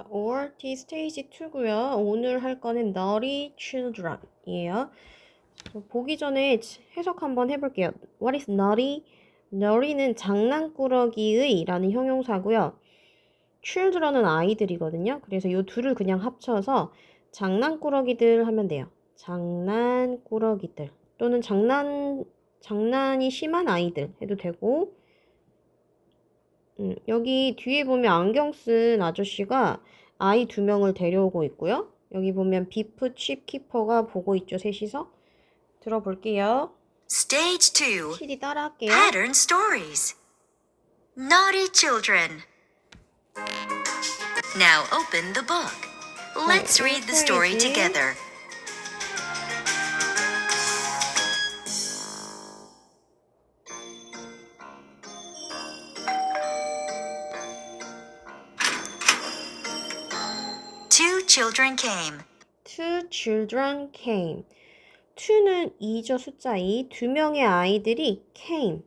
자, ORT 스테이지 2고요. 오늘 할 거는 naughty children이에요. 보기 전에 해석 한번 해볼게요. What is naughty? naughty는 장난꾸러기의 라는 형용사고요. children은 아이들이거든요. 그래서 이 둘을 그냥 합쳐서 장난꾸러기들 하면 돼요. 장난꾸러기들 또는 장난 장난이 심한 아이들 해도 되고 음, 여기 뒤에 보면 안경 쓴 아저씨가 아이 두 명을 데려오고 있고요. 여기 보면 비프 칩 키퍼가 보고 있죠, 셋이서. 들어볼게요. Stage 2 CD 따라할게요. Pattern Stories. Naughty Children. Now open the book. Let's read the story together. Children came. Two children came. two는 2죠, 숫자 2. 두 명의 아이들이 came.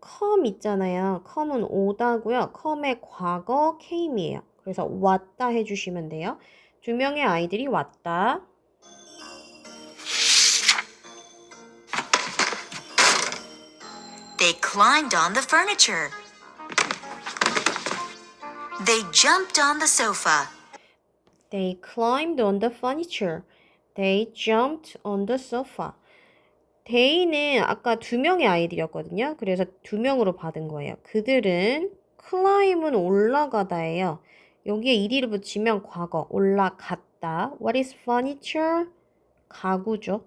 come 있잖아요. come은 오다고요. come의 과거 came이에요. 그래서 왔다 해주시면 돼요. 두 명의 아이들이 왔다. They climbed on the furniture. They jumped on the sofa. They climbed on the furniture. They jumped on the sofa. They는 아까 두 명의 아이들이었거든요. 그래서 두 명으로 받은 거예요. 그들은 climb은 올라가다예요. 여기에 이리를 붙이면 과거 올라갔다. What is furniture? 가구죠.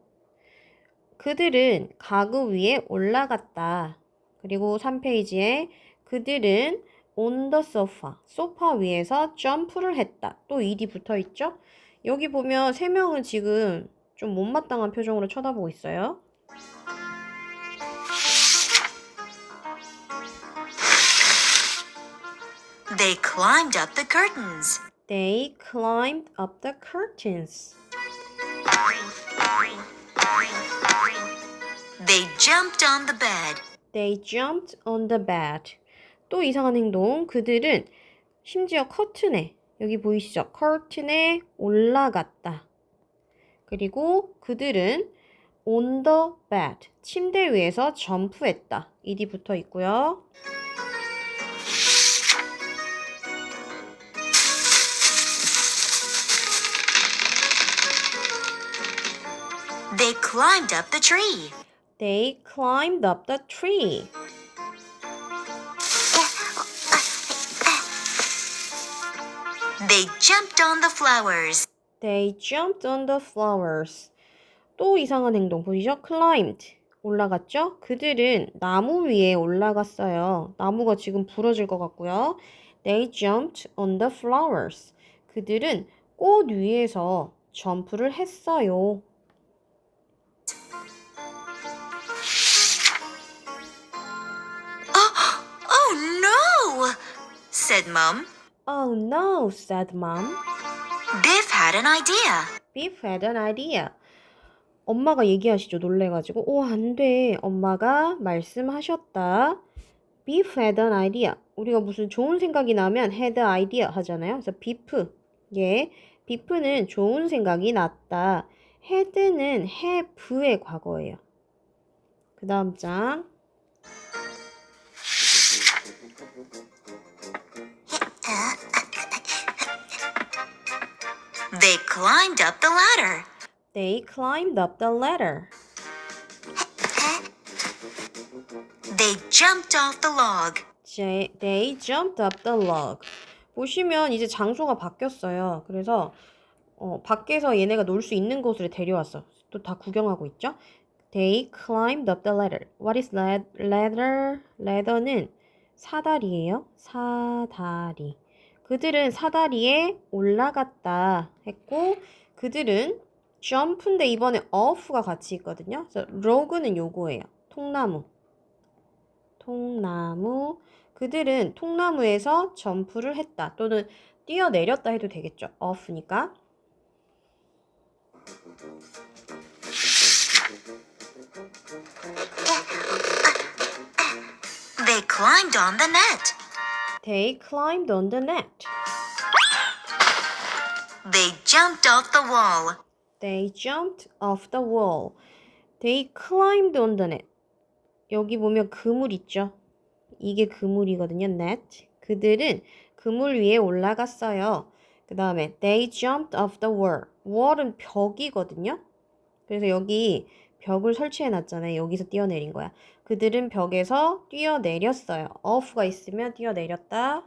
그들은 가구 위에 올라갔다. 그리고 3페이지에 그들은 on the sofa, 소파 위에서 점프를 했다. 또 일이 붙어 있죠? 여기 보면 세 명은 지금 좀 못마땅한 표정으로 쳐다보고 있어요. They climbed up the curtains. They climbed up the curtains. They jumped on the bed. They jumped on the bed. 또 이상한 행동. 그들은 심지어 커튼에 여기 보이시죠? 커튼에 올라갔다. 그리고 그들은 on the bed. 침대 위에서 점프했다. 이디 붙어 있고요. They climbed up the tree. They climbed up the tree. They jumped on the flowers. They jumped on the flowers. 또 이상한 행동 보이죠? climbed. 올라갔죠? 그들은 나무 위에 올라갔어요. 나무가 지금 부러질 것 같고요. They jumped on the flowers. 그들은 꽃 위에서 점프를 했어요. Oh, oh no! said Mum. Oh no, said mom. Biff had an idea. Beef had an idea. 엄마가 얘기하시죠. 놀래가지고. 오, 안 돼. 엄마가 말씀하셨다. Beef had an idea. 우리가 무슨 좋은 생각이 나면 had idea 하잖아요. 그래서 beef. 예. beef는 좋은 생각이 났다. had는 have의 과거예요. 그 다음 장. They climbed up the ladder. They climbed up the ladder. They jumped off the log. They jumped up the log. 보시면 이제 장소가 바뀌었어요. 그래서 어, 밖에서 얘네가 놀 수 있는 곳으로 데려왔어. 또 다 구경하고 있죠? They climbed up the ladder. What is lad- ladder? ladder는 사다리예요. 사다리. 그들은 사다리에 올라갔다 했고 그들은 jump인데 이번에 off가 같이 있거든요. 그래서 log는 요거예요. 통나무. 통나무. 그들은 통나무에서 점프를 했다. 또는 뛰어내렸다 해도 되겠죠. off니까. They climbed on the net. They climbed on the net. They jumped off the wall. They jumped off the wall. They climbed on the net. 여기 보면 그물 있죠? 이게 그물이거든요. net. 그들은 그물 위에 올라갔어요. 그 다음에 they jumped off the wall. wall은 벽이거든요. 그래서 여기 벽을 설치해 놨잖아요. 여기서 뛰어내린 거야. 그들은 벽에서 뛰어내렸어요. off가 있으면 뛰어내렸다.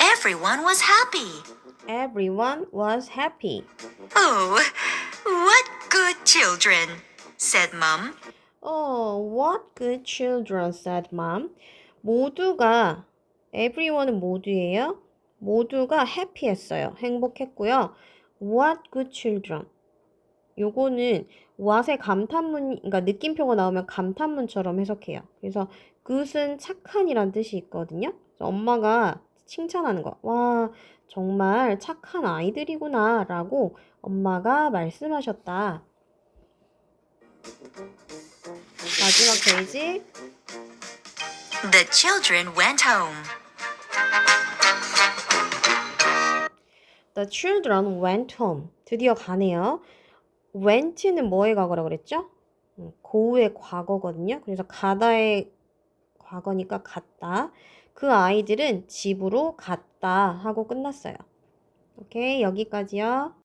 Everyone was happy. Everyone was happy. Oh, what good children, said Mum. Oh, what good children, said mom. 모두가, everyone은 모두예요. 모두가 happy했어요. 행복했고요. What good children. 요거는 what의 감탄문, 그러니까 느낌표가 나오면 감탄문처럼 해석해요. 그래서 good은 착한이란 뜻이 있거든요. 엄마가 칭찬하는 거. 와, 정말 착한 아이들이구나. 라고 엄마가 말씀하셨다. 마지막 페이지. The children went home. The children went home. 드디어 가네요. went는 뭐의 과거라고 그랬죠? 음, 고우의 과거거든요. 그래서 가다의 과거니까 갔다. 그 아이들은 집으로 갔다 하고 끝났어요. 오케이, 여기까지요.